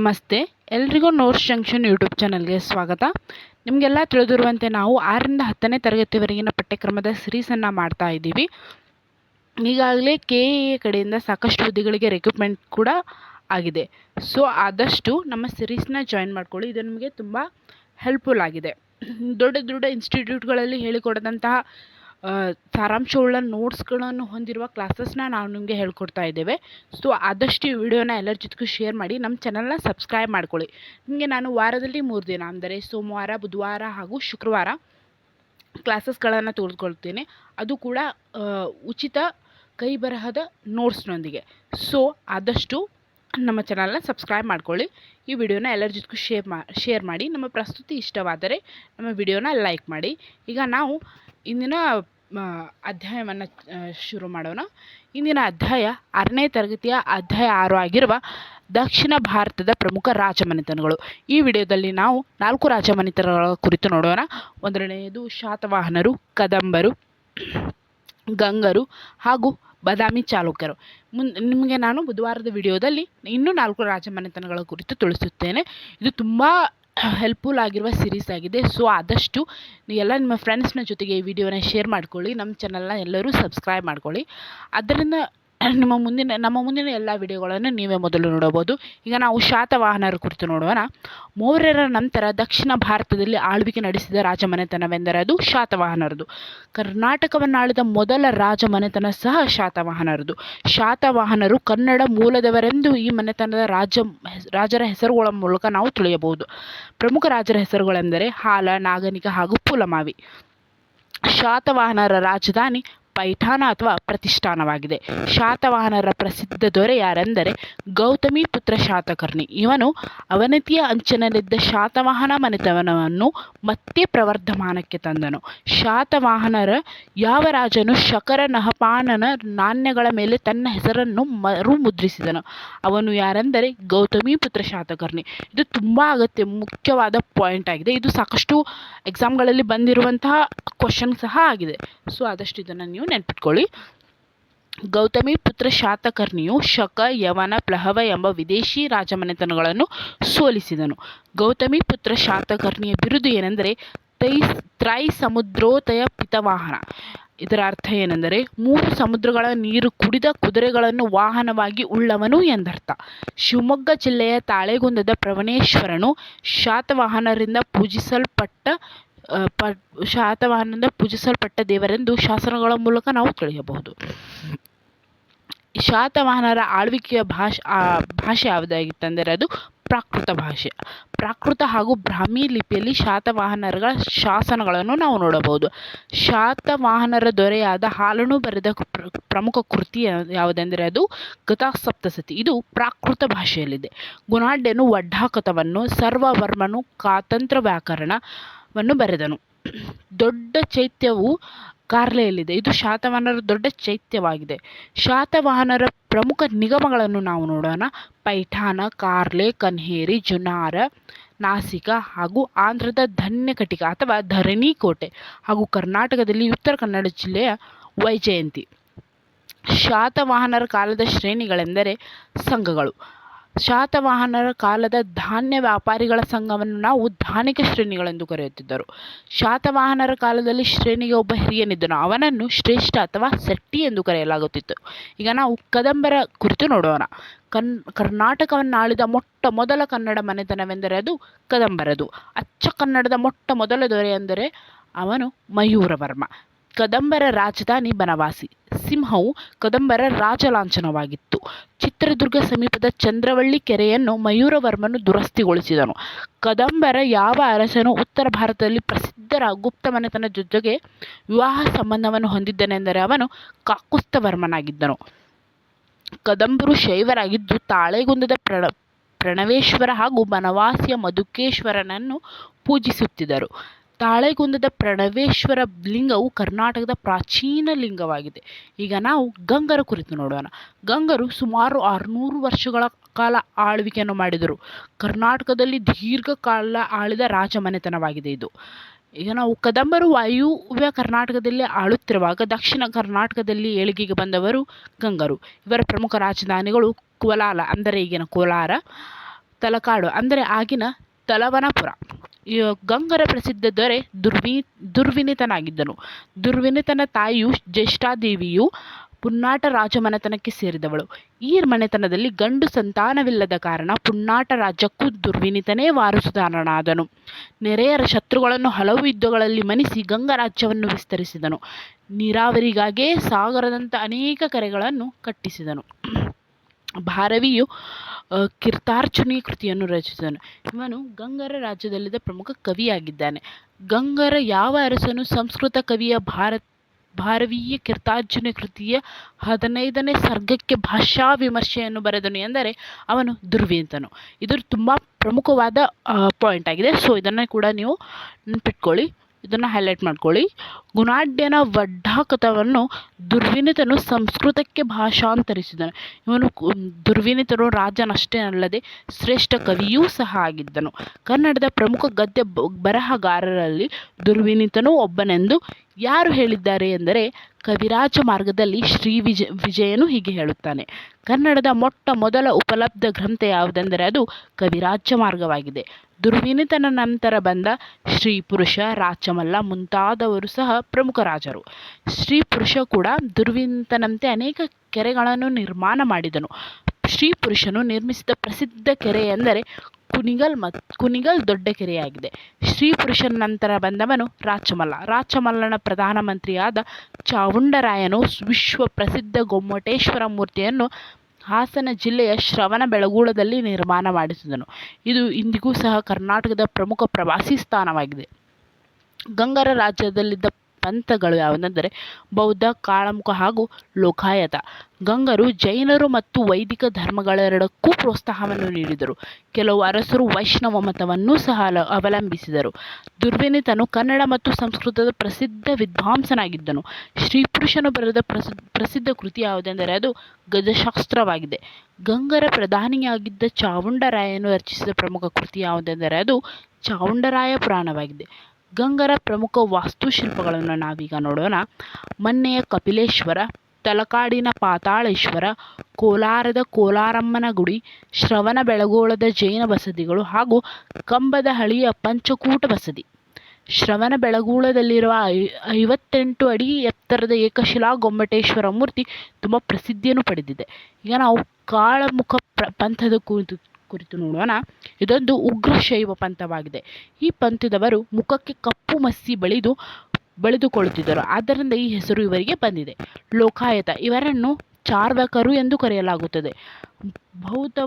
ನಮಸ್ತೆ. ಎಲ್ರಿಗೂ notes junction YouTube ಚಾನಲ್ಗೆ ಸ್ವಾಗತ. ನಿಮಗೆಲ್ಲ ತಿಳಿದಿರುವಂತೆ ನಾವು ಆರರಿಂದ ಹತ್ತನೇ ತರಗತಿವರೆಗಿನ ಪಠ್ಯಕ್ರಮದ ಸಿರೀಸನ್ನು ಮಾಡ್ತಾ ಇದ್ದೀವಿ. ಈಗಾಗಲೇ ಕೆ ಎ ಕಡೆಯಿಂದ ಸಾಕಷ್ಟು ಹುದ್ದೆಗಳಿಗೆ ರೆಕ್ರೂಟ್ಮೆಂಟ್ ಕೂಡ ಆಗಿದೆ. ಸೊ ಆದಷ್ಟು ನಮ್ಮ ಸಿರೀಸ್ನ ಜಾಯಿನ್ ಮಾಡ್ಕೊಳ್ಳಿ. ಇದು ನಿಮಗೆ ತುಂಬ ಹೆಲ್ಪ್ಫುಲ್ ಆಗಿದೆ. ದೊಡ್ಡ ದೊಡ್ಡ ಇನ್ಸ್ಟಿಟ್ಯೂಟ್ಗಳಲ್ಲಿ ಹೇಳಿಕೊಡದಂತಹ ಸಾರಾಂಶವುಳ್ಳ ನೋಟ್ಸ್ಗಳನ್ನು ಹೊಂದಿರುವ ಕ್ಲಾಸಸ್ನ ನಾವು ನಿಮಗೆ ಹೇಳ್ಕೊಡ್ತಾ ಇದ್ದೇವೆ. ಸೊ ಆದಷ್ಟು ಈ ವಿಡಿಯೋನ ಎಲ್ಲರ ಜೊತೆಗೂ ಶೇರ್ ಮಾಡಿ, ನಮ್ಮ ಚಾನಲ್ನ ಸಬ್ಸ್ಕ್ರೈಬ್ ಮಾಡ್ಕೊಳ್ಳಿ. ನಿಮಗೆ ನಾನು ವಾರದಲ್ಲಿ ಮೂರು ದಿನ, ಅಂದರೆ ಸೋಮವಾರ, ಬುಧವಾರ ಹಾಗೂ ಶುಕ್ರವಾರ ಕ್ಲಾಸಸ್ಗಳನ್ನು ತೋರಿಸ್ಕೊಳ್ತೇನೆ ಅದು ಕೂಡ ಉಚಿತ ಕೈ ಬರಹದ ನೋಟ್ಸ್ನೊಂದಿಗೆ ಸೊ ಆದಷ್ಟು ನಮ್ಮ ಚಾನಲ್ನ ಸಬ್ಸ್ಕ್ರೈಬ್ ಮಾಡ್ಕೊಳ್ಳಿ. ಈ ವಿಡಿಯೋನ ಎಲ್ಲರ ಜೊತೆಗೂ ಶೇರ್ ಮಾ ಶೇರ್ ಮಾಡಿ. ನಮ್ಮ ಪ್ರಸ್ತುತಿ ಇಷ್ಟವಾದರೆ ನಮ್ಮ ವಿಡಿಯೋನ ಲೈಕ್ ಮಾಡಿ. ಈಗ ನಾವು ಇಂದಿನ ಅಧ್ಯಾಯವನ್ನು ಶುರು ಮಾಡೋಣ. ಇಂದಿನ ಅಧ್ಯಾಯ ಆರನೇ ತರಗತಿಯ ಅಧ್ಯಾಯ ಆರು ಆಗಿರುವ ದಕ್ಷಿಣ ಭಾರತದ ಪ್ರಮುಖ ರಾಜಮನೆತನಗಳು. ಈ ವಿಡಿಯೋದಲ್ಲಿ ನಾವು ನಾಲ್ಕು ರಾಜಮನೆತನಗಳ ಕುರಿತು ನೋಡೋಣ. ಒಂದನೆಯದು ಶಾತವಾಹನರು, ಕದಂಬರು, ಗಂಗರು ಹಾಗೂ ಬದಾಮಿ ಚಾಲುಕ್ಯರು. ಮುನ್, ನಿಮಗೆ ನಾನು ಬುಧವಾರದ ವಿಡಿಯೋದಲ್ಲಿ ಇನ್ನೂ ನಾಲ್ಕು ರಾಜಮನೆತನಗಳ ಕುರಿತು ತಿಳಿಸುತ್ತೇನೆ. ಇದು ತುಂಬ ಹೆಲ್ಪ್ಫುಲ್ ಆಗಿರುವ ಸೀರೀಸ್ ಆಗಿದೆ. ಸೊ ಆದಷ್ಟು ಎಲ್ಲ ನಿಮ್ಮ ಫ್ರೆಂಡ್ಸ್ನ ಜೊತೆಗೆ ಈ ವಿಡಿಯೋನ ಶೇರ್ ಮಾಡ್ಕೊಳ್ಳಿ. ನಮ್ಮ ಚಾನಲ್ನ ಎಲ್ಲರೂ ಸಬ್ಸ್ಕ್ರೈಬ್ ಮಾಡ್ಕೊಳ್ಳಿ. ಅದರಿಂದ ನಿಮ್ಮ ಮುಂದಿನ, ನಮ್ಮ ಮುಂದಿನ ಎಲ್ಲ ವಿಡಿಯೋಗಳನ್ನು ನೀವೇ ಮೊದಲು ನೋಡಬಹುದು. ಈಗ ನಾವು ಶಾತವಾಹನರ ಕುರಿತು ನೋಡೋಣ. ಮೌರ್ಯರ ನಂತರ ದಕ್ಷಿಣ ಭಾರತದಲ್ಲಿ ಆಳ್ವಿಕೆ ನಡೆಸಿದ ರಾಜಮನೆತನವೆಂದರೆ ಅದು ಶಾತವಾಹನರದು. ಕರ್ನಾಟಕವನ್ನಾಳಿದ ಮೊದಲ ರಾಜಮನೆತನ ಸಹ ಶಾತವಾಹನರದು. ಶಾತವಾಹನರು ಕನ್ನಡ ಮೂಲದವರೆಂದು ಈ ಮನೆತನದ ರಾಜ, ರಾಜರ ಹೆಸರುಗಳ ಮೂಲಕ ನಾವು ತಿಳಿಯಬಹುದು. ಪ್ರಮುಖ ರಾಜರ ಹೆಸರುಗಳೆಂದರೆ ಹಾಲ, ನಾಗನಿಕ ಹಾಗೂ ಪುಲಮಾವಿ. ಶಾತವಾಹನರ ರಾಜಧಾನಿ ಪೈಠಾನ ಅಥವಾ ಪ್ರತಿಷ್ಠಾನವಾಗಿದೆ. ಶಾತವಾಹನರ ಪ್ರಸಿದ್ಧ ದೊರೆ ಯಾರೆಂದರೆ ಗೌತಮಿ ಪುತ್ರ ಶಾತಕರ್ಣಿ. ಇವನು ಅವನತಿಯ ಅಂಚನಲ್ಲಿದ್ದ ಶಾತವಾಹನ ಮನೆತನವನ್ನು ಮತ್ತೆ ಪ್ರವರ್ಧಮಾನಕ್ಕೆ ತಂದನು. ಶಾತವಾಹನರ ಯಾವ ರಾಜನು ಶಕರ ನಹಪಾನನ ನಾಣ್ಯಗಳ ಮೇಲೆ ತನ್ನ ಹೆಸರನ್ನು ಮರು ಮುದ್ರಿಸಿದನು ಅವನು ಯಾರೆಂದರೆ ಗೌತಮಿ ಪುತ್ರ ಶಾತಕರ್ಣಿ. ಇದು ತುಂಬ ಅಗತ್ಯ, ಮುಖ್ಯವಾದ ಪಾಯಿಂಟ್ ಆಗಿದೆ. ಇದು ಸಾಕಷ್ಟು ಎಕ್ಸಾಮ್ಗಳಲ್ಲಿ ಬಂದಿರುವಂತಹ ಕ್ವಶನ್ ಸಹ ಆಗಿದೆ. ಸೊ ಆದಷ್ಟು ಇದನ್ನು ನೀವು ನೆನ್ಪಿಟ್ಕೊಳ್ಳಿ. ಗೌತಮಿ ಪುತ್ರ ಶಾತಕರ್ಣಿಯು ಶಕ, ಯವನ, ಪ್ಲಹವ ಎಂಬ ವಿದೇಶಿ ರಾಜಮನೆತನಗಳನ್ನು ಸೋಲಿಸಿದನು. ಗೌತಮಿ ಪುತ್ರ ಶಾತಕರ್ಣಿಯ ಬಿರುದು ಏನೆಂದರೆ ತೈ ತ್ರೈ ಸಮುದ್ರೋತಯ ಪಿತವಾಹನ. ಇದರ ಅರ್ಥ ಏನೆಂದರೆ ಮೂರು ಸಮುದ್ರಗಳ ನೀರು ಕುಡಿದ ಕುದುರೆಗಳನ್ನು ವಾಹನವಾಗಿ ಉಳ್ಳವನು ಎಂದರ್ಥ. ಶಿವಮೊಗ್ಗ ಜಿಲ್ಲೆಯ ತಾಳೆಗುಂದದ ಪ್ರವಣೇಶ್ವರನು ಶಾತವಾಹನರಿಂದ ಪೂಜಿಸಲ್ಪಟ್ಟ ಪ, ಶಾತವಾಹನದಿಂದ ಪೂಜಿಸಲ್ಪಟ್ಟ ದೇವರೆಂದು ಶಾಸನಗಳ ಮೂಲಕ ನಾವು ತಿಳಿಯಬಹುದು. ಶಾತವಾಹನರ ಆಳ್ವಿಕೆಯ ಭಾಷೆ ಭಾಷೆ ಯಾವುದಾಗಿತ್ತಂದರೆ ಅದು ಪ್ರಾಕೃತ ಭಾಷೆ. ಪ್ರಾಕೃತ ಹಾಗೂ ಬ್ರಾಹ್ಮಿ ಲಿಪಿಯಲ್ಲಿ ಶಾತವಾಹನರ ಶಾಸನಗಳನ್ನು ನಾವು ನೋಡಬಹುದು. ಶಾತವಾಹನರ ದೊರೆಯಾದ ಹಾಲನ್ನು ಬರೆದ ಪ್ರ- ಪ್ರಮುಖ ಕೃತಿ ಯಾವುದೆಂದರೆ ಅದು ಗತಾಸಪ್ತಸತಿ. ಇದು ಪ್ರಾಕೃತ ಭಾಷೆಯಲ್ಲಿದೆ. ಗುಣಾಢ್ಯನು ವಡ್ಡಾಕಥವನ್ನು, ಸರ್ವವರ್ಮನು ಕಾತಂತ್ರ ವ್ಯಾಕರಣವನ್ನು ಬರೆದನು. ದೊಡ್ಡ ಚೈತ್ಯವು ಕಾರ್ಲೆಯಲ್ಲಿದೆ. ಇದು ಶಾತವಾಹನರ ದೊಡ್ಡ ಚೈತ್ಯವಾಗಿದೆ. ಶಾತವಾಹನರ ಪ್ರಮುಖ ನಿಗಮಗಳನ್ನು ನಾವು ನೋಡೋಣ. ಪೈಠಾನ, ಕಾರ್ಲೆ, ಕನ್ಹೇರಿ, ಜುನಾರ, ನಾಸಿಕ ಹಾಗೂ ಆಂಧ್ರದ ಧನ್ಯಕಟಿಕ ಅಥವಾ ಧರಣಿ ಕೋಟೆ ಹಾಗೂ ಕರ್ನಾಟಕದಲ್ಲಿ ಉತ್ತರ ಕನ್ನಡ ಜಿಲ್ಲೆಯ ವೈಜಯಂತಿ. ಶಾತವಾಹನರ ಕಾಲದ ಶ್ರೇಣಿಗಳೆಂದರೆ ಸಂಘಗಳು. ಶಾತವಾಹನರ ಕಾಲದ ಧಾನ್ಯ ವ್ಯಾಪಾರಿಗಳ ಸಂಘವನ್ನು ನಾವು ಧಾನಿಕ ಶ್ರೇಣಿಗಳೆಂದು ಕರೆಯುತ್ತಿದ್ದರು. ಶಾತವಾಹನರ ಕಾಲದಲ್ಲಿ ಶ್ರೇಣಿಗೆ ಒಬ್ಬ ಹಿರಿಯನಿದ್ದನು ಅವನನ್ನು ಶ್ರೇಷ್ಠ ಅಥವಾ ಸೆಟ್ಟಿ ಎಂದು ಕರೆಯಲಾಗುತ್ತಿತ್ತು. ಈಗ ನಾವು ಕದಂಬರ ಕುರಿತು ನೋಡೋಣ. ಕನ್, ಕರ್ನಾಟಕವನ್ನು ಆಳಿದ ಮೊಟ್ಟ ಮೊದಲ ಕನ್ನಡ ಮನೆತನವೆಂದರೆ ಅದು ಕದಂಬರದು. ಅಚ್ಚ ಕನ್ನಡದ ಮೊಟ್ಟ ಮೊದಲ ದೊರೆ ಎಂದರೆ ಅವನು ಮಯೂರವರ್ಮ. ಕದಂಬರ ರಾಜಧಾನಿ ಬನವಾಸಿ. ಸಿಂಹವು ಕದಂಬರ ರಾಜಲಾಂಛನವಾಗಿತ್ತು. ಚಿತ್ರದುರ್ಗ ಸಮೀಪದ ಚಂದ್ರವಳ್ಳಿ ಕೆರೆಯನ್ನು ಮಯೂರವರ್ಮನು ದುರಸ್ತಿಗೊಳಿಸಿದನು. ಕದಂಬರ ಯಾವ ಅರಸನು ಉತ್ತರ ಭಾರತದಲ್ಲಿ ಪ್ರಸಿದ್ಧರ ಗುಪ್ತ ಮನೆತನ ಜೊತೆಗೆ ವಿವಾಹ ಸಂಬಂಧವನ್ನು ಹೊಂದಿದ್ದನೆಂದರೆ ಅವನು ಕಾಕುಸ್ತವರ್ಮನಾಗಿದ್ದನು. ಕದಂಬರು ಶೈವರಾಗಿದ್ದು ತಾಳೆಗುಂದದ ಪ್ರಣ ಪ್ರಣವೇಶ್ವರ ಹಾಗೂ ಬನವಾಸಿಯ ಮಧುಕೇಶ್ವರನನ್ನು ಪೂಜಿಸುತ್ತಿದ್ದರು. ತಾಳೆಗುಂದದ ಪ್ರಣವೇಶ್ವರ ಲಿಂಗವು ಕರ್ನಾಟಕದ ಪ್ರಾಚೀನ ಲಿಂಗವಾಗಿದೆ. ಈಗ ನಾವು ಗಂಗರ ಕುರಿತು ನೋಡೋಣ. ಗಂಗರು ಸುಮಾರು ಆರುನೂರು ವರ್ಷಗಳ ಕಾಲ ಆಳ್ವಿಕೆಯನ್ನು ಮಾಡಿದರು. ಕರ್ನಾಟಕದಲ್ಲಿ ದೀರ್ಘಕಾಲ ಆಳಿದ ರಾಜಮನೆತನವಾಗಿದೆ ಇದು. ಈಗ ನಾವು ಕದಂಬರು ವಾಯುವ್ಯ ಕರ್ನಾಟಕದಲ್ಲಿ ಆಳುತ್ತಿರುವಾಗ ದಕ್ಷಿಣ ಕರ್ನಾಟಕದಲ್ಲಿ ಏಳಿಗೆಗೆ ಬಂದವರು ಗಂಗರು. ಇವರ ಪ್ರಮುಖ ರಾಜಧಾನಿಗಳು ಕೋಲಾಲ, ಅಂದರೆ ಈಗಿನ ಕೋಲಾರ, ತಲಕಾಡು, ಅಂದರೆ ಆಗಿನ ತಲವನಪುರ. ಗಂಗರ ಪ್ರಸಿದ್ಧ ದೊರೆ ದುರ್ವಿ, ದುರ್ವಿನಿತನಾಗಿದ್ದನು. ದುರ್ವಿನಿತನ ತಾಯಿಯು ಜ್ಯೇಷ್ಠಾದೇವಿಯು ಪುನ್ನಾಟ ರಾಜಮನೆತನಕ್ಕೆ ಸೇರಿದವಳು. ಈ ಮನೆತನದಲ್ಲಿ ಗಂಡು ಸಂತಾನವಿಲ್ಲದ ಕಾರಣ ಪುನ್ನಾಟ ರಾಜ್ಯಕ್ಕೂ ದುರ್ವಿನಿತನೇ ವಾರಸುದಾರನಾದನು. ನೆರೆಯರ ಶತ್ರುಗಳನ್ನು ಹಲವು ಯುದ್ಧಗಳಲ್ಲಿ ಮನಿಸಿ ಗಂಗರಾಜ್ಯವನ್ನು ವಿಸ್ತರಿಸಿದನು. ನೀರಾವರಿಗಾಗಿಯೇ ಸಾಗರದಂಥ ಅನೇಕ ಕೆರೆಗಳನ್ನು ಕಟ್ಟಿಸಿದನು. ಭಾರವಿಯು ಕೀರ್ತಾರ್ಚನಿ ಕೃತಿಯನ್ನು ರಚಿಸಿದನು. ಇವನು ಗಂಗರ ರಾಜ್ಯದಲ್ಲಿದ್ದ ಪ್ರಮುಖ ಕವಿಯಾಗಿದ್ದಾನೆ. ಗಂಗರ ಯಾವ ಅರಸನು ಸಂಸ್ಕೃತ ಕವಿಯ ಭಾರತ, ಭಾರವೀಯ ಕೀರ್ತಾರ್ಜುನ ಕೃತಿಯ ಹದಿನೈದನೇ ಸರ್ಗಕ್ಕೆ ಭಾಷಾ ವಿಮರ್ಶೆಯನ್ನು ಬರೆದನು ಎಂದರೆ ಅವನು ದುರ್ವಿಂತನು. ಇದು ತುಂಬ ಪ್ರಮುಖವಾದ ಪಾಯಿಂಟ್ ಆಗಿದೆ. ಸೊ ಇದನ್ನು ಕೂಡ ನೀವು ನೆನ್ಪಿಟ್ಕೊಳ್ಳಿ. ಇದನ್ನು ಹೈಲೈಟ್ ಮಾಡ್ಕೊಳ್ಳಿ. ಗುಣಾಢ್ಯನ ವಡ್ಡಾಕತವನ್ನು ದುರ್ವಿನಿತನು ಸಂಸ್ಕೃತಕ್ಕೆ ಭಾಷಾಂತರಿಸಿದನು. ಇವನು ದುರ್ವಿನಿತನು ರಾಜನಷ್ಟೇ ಅಲ್ಲದೆ ಶ್ರೇಷ್ಠ ಕವಿಯೂ ಸಹ ಆಗಿದ್ದನು. ಕನ್ನಡದ ಪ್ರಮುಖ ಗದ್ಯ ಬರಹಗಾರರಲ್ಲಿ ದುರ್ವಿನಿತನೂ ಒಬ್ಬನೆಂದು ಯಾರು ಹೇಳಿದ್ದಾರೆ ಎಂದರೆ ಕವಿರಾಜ ಮಾರ್ಗದಲ್ಲಿ ಶ್ರೀ ವಿಜಯ ವಿಜಯನು ಹೀಗೆ ಹೇಳುತ್ತಾನೆ. ಕನ್ನಡದ ಮೊಟ್ಟ ಮೊದಲ ಉಪಲಬ್ಧ ಗ್ರಂಥ ಯಾವುದೆಂದರೆ ಅದು ಕವಿರಾಜ ಮಾರ್ಗವಾಗಿದೆ. ದುರ್ವಿನಿತನ ನಂತರ ಬಂದ ಶ್ರೀ ಪುರುಷ ರಾಚಮಲ್ಲ ಮುಂತಾದವರು ಸಹ ಪ್ರಮುಖ ರಾಜರು. ಶ್ರೀ ಪುರುಷ ಕೂಡ ದುರ್ವಿಂತನಂತೆ ಅನೇಕ ಕೆರೆಗಳನ್ನು ನಿರ್ಮಾಣ ಮಾಡಿದನು. ಶ್ರೀ ಪುರುಷನು ನಿರ್ಮಿಸಿದ ಪ್ರಸಿದ್ಧ ಕೆರೆ ಎಂದರೆ ಕುಣಿಗಲ್ ಮತ್ ಕುಣಿಗಲ್ ದೊಡ್ಡ ಕೆರೆಯಾಗಿದೆ. ಶ್ರೀ ಪುರುಷನ ನಂತರ ಬಂದವನು ರಾಚಮಲ್ಲ. ರಾಚಮಲ್ಲನ ಪ್ರಧಾನಮಂತ್ರಿಯಾದ ಚಾವುಂಡರಾಯನು ವಿಶ್ವ ಪ್ರಸಿದ್ಧ ಗೊಮ್ಮಟೇಶ್ವರ ಮೂರ್ತಿಯನ್ನು ಹಾಸನ ಜಿಲ್ಲೆಯ ಶ್ರವಣ ಬೆಳಗುಳದಲ್ಲಿ ನಿರ್ಮಾಣ ಮಾಡಿಸಿದನು. ಇದು ಇಂದಿಗೂ ಸಹ ಕರ್ನಾಟಕದ ಪ್ರಮುಖ ಪ್ರವಾಸಿ ಸ್ಥಾನವಾಗಿದೆ. ಗಂಗರ ರಾಜ್ಯದಲ್ಲಿದ್ದ ಪಂಥಗಳು ಯಾವುದೆಂದರೆ ಬೌದ್ಧ ಕಾಳಮುಖ ಹಾಗೂ ಲೋಕಾಯತ. ಗಂಗರು, ಜೈನರು ಮತ್ತು ವೈದಿಕ ಧರ್ಮಗಳೆರಡಕ್ಕೂ ಪ್ರೋತ್ಸಾಹವನ್ನು ನೀಡಿದರು. ಕೆಲವು ಅರಸರು ವೈಷ್ಣವ ಮತವನ್ನು ಸಹ ಅವಲಂಬಿಸಿದರು. ದುರ್ವಿನಿತನು ಕನ್ನಡ ಮತ್ತು ಸಂಸ್ಕೃತದ ಪ್ರಸಿದ್ಧ ವಿದ್ವಾಂಸನಾಗಿದ್ದನು. ಶ್ರೀಪುರುಷನು ಬರೆದ ಪ್ರಸಿದ್ಧ ಪ್ರಸಿದ್ಧ ಕೃತಿ ಯಾವುದೆಂದರೆ ಅದು ಗಜಶಾಸ್ತ್ರವಾಗಿದೆ. ಗಂಗರ ಪ್ರಧಾನಿಯಾಗಿದ್ದ ಚಾವುಂಡರಾಯನು ರಚಿಸಿದ ಪ್ರಮುಖ ಕೃತಿ ಯಾವುದೆಂದರೆ ಅದು ಚಾವುಂಡರಾಯ ಪುರಾಣವಾಗಿದೆ. ಗಂಗರ ಪ್ರಮುಖ ವಾಸ್ತುಶಿಲ್ಪಗಳನ್ನು ನಾವೀಗ ನೋಡೋಣ. ಮನ್ನೆಯ ಕಪಿಲೇಶ್ವರ, ತಲಕಾಡಿನ ಪಾತಾಳೇಶ್ವರ, ಕೋಲಾರದ ಕೋಲಾರಮ್ಮನ ಗುಡಿ, ಶ್ರವಣ ಬೆಳಗೊಳದ ಜೈನ ಬಸದಿಗಳು ಹಾಗೂ ಕಂಬದ ಹಳಿಯ ಪಂಚಕೂಟ ಬಸದಿ. ಶ್ರವಣ ಬೆಳಗೋಳದಲ್ಲಿರುವ ಐ, ಐವತ್ತೆಂಟು ಅಡಿ ಎತ್ತರದ ಏಕಶಿಲಾ ಗೊಮ್ಮಟೇಶ್ವರ ಮೂರ್ತಿ ತುಂಬ ಪ್ರಸಿದ್ಧಿಯನ್ನು ಪಡೆದಿದೆ. ಈಗ ನಾವು ಕಾಳಮುಖ ಪ್ರ, ಪಂಥದ ಕುರಿತು ಕುರಿತು ನೋಡೋಣ. ಇದೊಂದು ಉಗ್ರ ಶೈವ ಪಂಥವಾಗಿದೆ. ಈ ಪಂಥದವರು ಮುಖಕ್ಕೆ ಕಪ್ಪು ಮಸ್ಸಿ ಬಳಿದು, ಬಳಿದುಕೊಳ್ಳುತ್ತಿದ್ದರು. ಆದ್ದರಿಂದ ಈ ಹೆಸರು ಇವರಿಗೆ ಬಂದಿದೆ. ಲೋಕಾಯತ. ಇವರನ್ನು ಚಾರ್ವಕರು ಎಂದು ಕರೆಯಲಾಗುತ್ತದೆ. ಭೌತ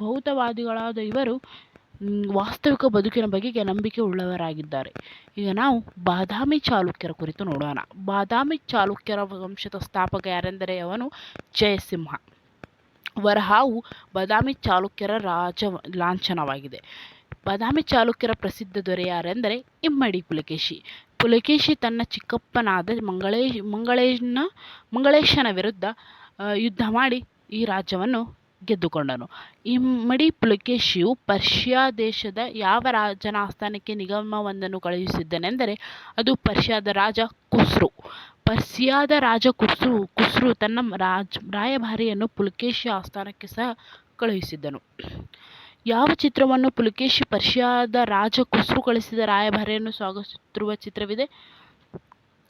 ಭೌತವಾದಿಗಳಾದ ಇವರು ವಾಸ್ತವಿಕ ಬದುಕಿನ ಬಗೆಗೆ ನಂಬಿಕೆ ಉಳ್ಳವರಾಗಿದ್ದಾರೆ. ಈಗ ನಾವು ಬಾದಾಮಿ ಚಾಲುಕ್ಯರ ಕುರಿತು ನೋಡೋಣ. ಬಾದಾಮಿ ಚಾಲುಕ್ಯರ ವಂಶದ ಸ್ಥಾಪಕ ಯಾರೆಂದರೆ ಅವನು ಜಯಸಿಂಹ. ವರಹಾವು ಬಾದಾಮಿ ಚಾಲುಕ್ಯರ ರಾಜ ಲಾಂಛನವಾಗಿದೆ. ಬಾದಾಮಿ ಚಾಲುಕ್ಯರ ಪ್ರಸಿದ್ಧ ದೊರೆ ಯಾರೆಂದರೆ ಇಮ್ಮಡಿ ಪುಲಕೇಶಿ. ಪುಲಕೇಶಿ ತನ್ನ ಚಿಕ್ಕಪ್ಪನಾದ ಮಂಗಳೇಶ್ ಮಂಗಳೇಶನ ಮಂಗಳೇಶನ ವಿರುದ್ಧ ಯುದ್ಧ ಮಾಡಿ ಈ ರಾಜ್ಯವನ್ನು ಗೆದ್ದುಕೊಂಡನು. ಇಮ್ಮಡಿ ಪುಲಕೇಶಿಯು ಪರ್ಷಿಯಾ ದೇಶದ ಯಾವ ರಾಜನ ಆಸ್ಥಾನಕ್ಕೆ ನಿಗಮವೊಂದನ್ನು ಕಳುಹಿಸಿದ್ದನೆಂದರೆ ಅದು ಪರ್ಷಿಯಾದ ರಾಜ ಕುಸ್ರು ಪರ್ಷಿಯಾದ ರಾಜ ಕುಸ್ರು ಕುಸ್ರು ತನ್ನ ರಾಜ, ರಾಯಭಾರಿಯನ್ನು ಪುಲಕೇಶಿ ಆಸ್ಥಾನಕ್ಕೆ ಸಹ ಕಳುಹಿಸಿದ್ದನು. ಯಾವ ಚಿತ್ರವನ್ನು ಪುಲಕೇಶಿ ಪರ್ಷಿಯಾದ ರಾಜ ಕುಸ್ರು ಕಳಿಸಿದ ರಾಯಭಾರಿಯನ್ನು ಸ್ವಾಗತಿಸುತ್ತಿರುವ ಚಿತ್ರವಿದೆ?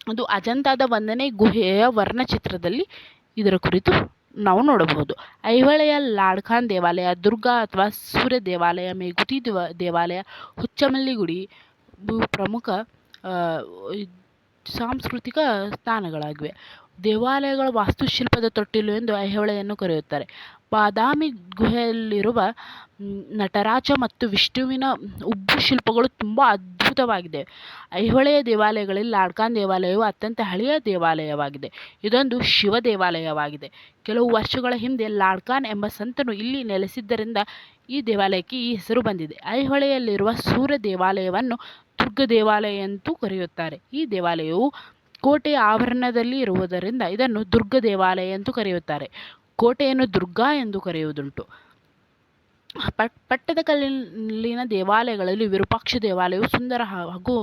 ಅದು ಅಜಂತಾದ ಒಂದನೇ ಗುಹೆಯ ವರ್ಣಚಿತ್ರದಲ್ಲಿ ಇದರ ಕುರಿತು ನಾವು ನೋಡಬಹುದು. ಐಹೊಳೆಯ ಲಾಡ್ಖಾನ್ ದೇವಾಲಯ, ದುರ್ಗಾ ಅಥವಾ ಸೂರ್ಯ ದೇವಾಲಯ, ಮೇಗುತಿ ದೇವ, ದೇವಾಲಯ, ಹುಚ್ಚಮಲ್ಲಿ ಗುಡಿ ಪ್ರಮುಖ ಸಾಂಸ್ಕೃತಿಕ ಸ್ಥಾನಗಳಾಗಿವೆ. ದೇವಾಲಯಗಳ ವಾಸ್ತುಶಿಲ್ಪದ ತೊಟ್ಟಿಲು ಎಂದು ಐಹೊಳೆಯನ್ನು ಕರೆಯುತ್ತಾರೆ. ಬಾದಾಮಿ ಗುಹೆಯಲ್ಲಿರುವ ನಟರಾಜ ಮತ್ತು ವಿಷ್ಣುವಿನ ಉಬ್ಬು ಶಿಲ್ಪಗಳು ತುಂಬ ಅದ್ಭುತವಾಗಿದೆ. ಐಹೊಳೆಯ ದೇವಾಲಯಗಳಲ್ಲಿ ಲಾಡ್ಕಾನ್ ದೇವಾಲಯವು ಅತ್ಯಂತ ಹಳೆಯ ದೇವಾಲಯವಾಗಿದೆ. ಇದೊಂದು ಶಿವ ದೇವಾಲಯವಾಗಿದೆ. ಕೆಲವು ವರ್ಷಗಳ ಹಿಂದೆ ಲಾಡ್ಕಾನ್ ಎಂಬ ಸಂತನು ಇಲ್ಲಿ ನೆಲೆಸಿದ್ದರಿಂದ ಈ ದೇವಾಲಯಕ್ಕೆ ಈ ಹೆಸರು ಬಂದಿದೆ. ಐಹೊಳೆಯಲ್ಲಿರುವ ಸೂರ್ಯ ದೇವಾಲಯವನ್ನು ದುರ್ಗ ದೇವಾಲಯ ಎಂದು ಕರೆಯುತ್ತಾರೆ. ಈ ದೇವಾಲಯವು ಕೋಟೆಯ ಆವರಣದಲ್ಲಿ ಇರುವುದರಿಂದ ಇದನ್ನು ದುರ್ಗ ದೇವಾಲಯ ಎಂದು ಕರೆಯುತ್ತಾರೆ. ಕೋಟೆಯನ್ನು ದುರ್ಗಾ ಎಂದು ಕರೆಯುವುದುಂಟು. ಪಟ್ ಪಟ್ಟದಕಲ್ಲಿನ ದೇವಾಲಯಗಳಲ್ಲಿ ವಿರೂಪಾಕ್ಷ ದೇವಾಲಯವು ಸುಂದರ ಹಾಗೂ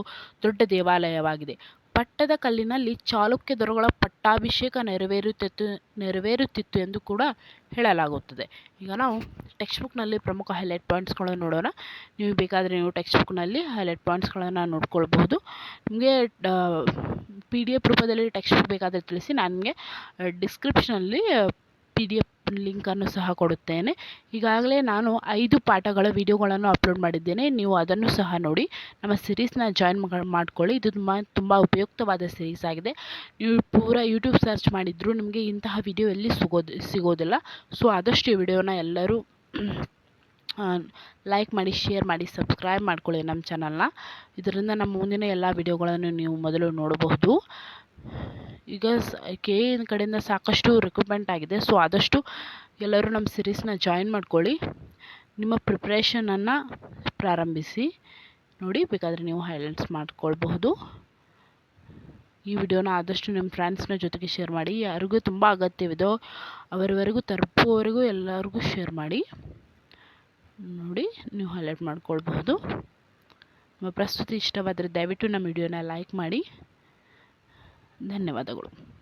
ದೊಡ್ಡ ದೇವಾಲಯವಾಗಿದೆ. ಪಟ್ಟದಕಲ್ಲಿನಲ್ಲಿ ಚಾಲುಕ್ಯ ದೊರೆಗಳ ಪಟ್ಟಾಭಿಷೇಕ ನೆರವೇರುತ್ತಿತ್ತು ನೆರವೇರುತ್ತಿತ್ತು ಎಂದು ಕೂಡ ಹೇಳಲಾಗುತ್ತದೆ. ಈಗ ನಾವು ಟೆಕ್ಸ್ಟ್ ಬುಕ್ನಲ್ಲಿ ಪ್ರಮುಖ ಹೈಲೈಟ್ ಪಾಯಿಂಟ್ಸ್ಗಳನ್ನು ನೋಡೋಣ. ನೀವು ಬೇಕಾದರೆ ನೀವು ಟೆಕ್ಸ್ಟ್ ಬುಕ್ನಲ್ಲಿ ಹೈಲೈಟ್ ಪಾಯಿಂಟ್ಸ್ಗಳನ್ನು ನೋಡ್ಕೊಳ್ಬಹುದು. ನಿಮಗೆ ಪಿ ಡಿ ಎಫ್ ರೂಪದಲ್ಲಿ ಟೆಕ್ಸ್ಟ್ ಬುಕ್ ಬೇಕಾದರೆ ತಿಳಿಸಿ. ನಾನು ನಿಮಗೆ ಡಿಸ್ಕ್ರಿಪ್ಷನಲ್ಲಿ ಪಿ ಡಿ ಎಫ್ ಲಿಂಕನ್ನು ಸಹ ಕೊಡುತ್ತೇನೆ. ಈಗಾಗಲೇ ನಾನು ಐದು ಪಾಠಗಳ ವಿಡಿಯೋಗಳನ್ನು ಅಪ್ಲೋಡ್ ಮಾಡಿದ್ದೇನೆ. ನೀವು ಅದನ್ನು ಸಹ ನೋಡಿ. ನಮ್ಮ ಸಿರೀಸ್ನ ಜಾಯಿನ್ ಮಾಡಿಕೊಳ್ಳಿ. ಇದು ತುಂಬ ತುಂಬ ಉಪಯುಕ್ತವಾದ ಸಿರೀಸ್ ಆಗಿದೆ. ನೀವು ಪೂರ ಯೂಟ್ಯೂಬ್ ಸರ್ಚ್ ಮಾಡಿದರೂ ನಿಮಗೆ ಇಂತಹ ವಿಡಿಯೋ ಎಲ್ಲಿ ಸಿಗೋದು, ಸಿಗೋದಿಲ್ಲ. ಸೊ ಆದಷ್ಟು ಈ ವಿಡಿಯೋನ ಎಲ್ಲರೂ ಲೈಕ್ ಮಾಡಿ ಶೇರ್ ಮಾಡಿ ಸಬ್ಸ್ಕ್ರೈಬ್ ಮಾಡ್ಕೊಳ್ಳಿ ನಮ್ಮ ಚಾನಲ್ನ ಇದರಿಂದ ನಮ್ಮ ಮುಂದಿನ ಎಲ್ಲ ವಿಡಿಯೋಗಳನ್ನು ನೀವು ಮೊದಲು ನೋಡಬಹುದು. ಈಗ ಕೆ ಎ ಕಡೆಯಿಂದ ಸಾಕಷ್ಟು ರಿಕ್ರೂಟ್ಮೆಂಟ್ ಆಗಿದೆ. ಸೊ ಆದಷ್ಟು ಎಲ್ಲರೂ ನಮ್ಮ ಸಿರೀಸ್ನ ಜಾಯಿನ್ ಮಾಡ್ಕೊಳ್ಳಿ. ನಿಮ್ಮ ಪ್ರಿಪ್ರೇಷನನ್ನು ಪ್ರಾರಂಭಿಸಿ. ನೋಡಿ, ಬೇಕಾದರೆ ನೀವು ಹೈಲೈಟ್ಸ್ ಮಾಡಿಕೊಳ್ಬಹುದು. ಈ ವಿಡಿಯೋನ ಆದಷ್ಟು ನಿಮ್ಮ ಫ್ರೆಂಡ್ಸ್ನ ಜೊತೆಗೆ ಶೇರ್ ಮಾಡಿ. ಯಾರಿಗೂ ತುಂಬ ಅಗತ್ಯವಿದೋ ಅವರವರೆಗೂ ತಲುಪುವವರೆಗೂ ಎಲ್ಲರಿಗೂ ಶೇರ್ ಮಾಡಿ. ನೋಡಿ, ನೀವು ಹೈಲೈಟ್ ಮಾಡ್ಕೊಳ್ಬಹುದು. ನಿಮ್ಮ ಪ್ರಸ್ತುತಿ ಇಷ್ಟವಾದರೆ ದಯವಿಟ್ಟು ನಮ್ಮ ವಿಡಿಯೋನ ಲೈಕ್ ಮಾಡಿ. ಧನ್ಯವಾದಗಳು.